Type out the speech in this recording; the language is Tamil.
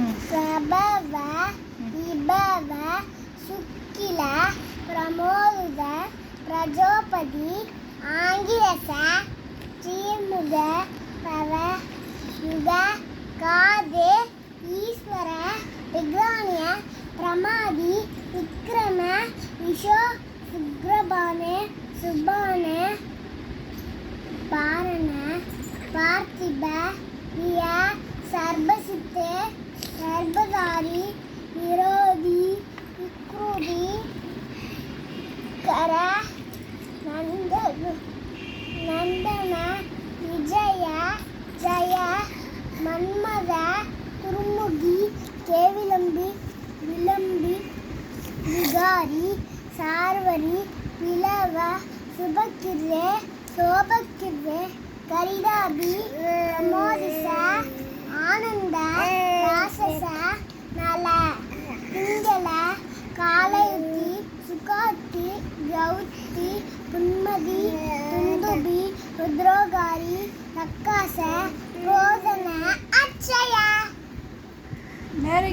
ம். பிரபவ இபவ சுக்கில பிரமோத பிரஜோபதி ஆங்கிரச ஸ்ரீமுக பவ யுக காது ஈஸ்வர விக்ரானிய பிரமாதி விக்ரம விஷோ சுக்ரபான சுபான பாரண பார்த்திப சர்பதாரி விரோதி விக்ரூதி கர நந்த நந்தன விஜய ஜய மன்மத குருமுகி கேவிலம்பி விளம்பி விகாரி சார்வரி விளவ சுபக்கிரே சோபக்கிரே கரிதாபி சுகாத்தி கௌத்தி புன்மதி துந்துபி ருத்ரோகாரி ரக்காச ரோதன அச்சய Very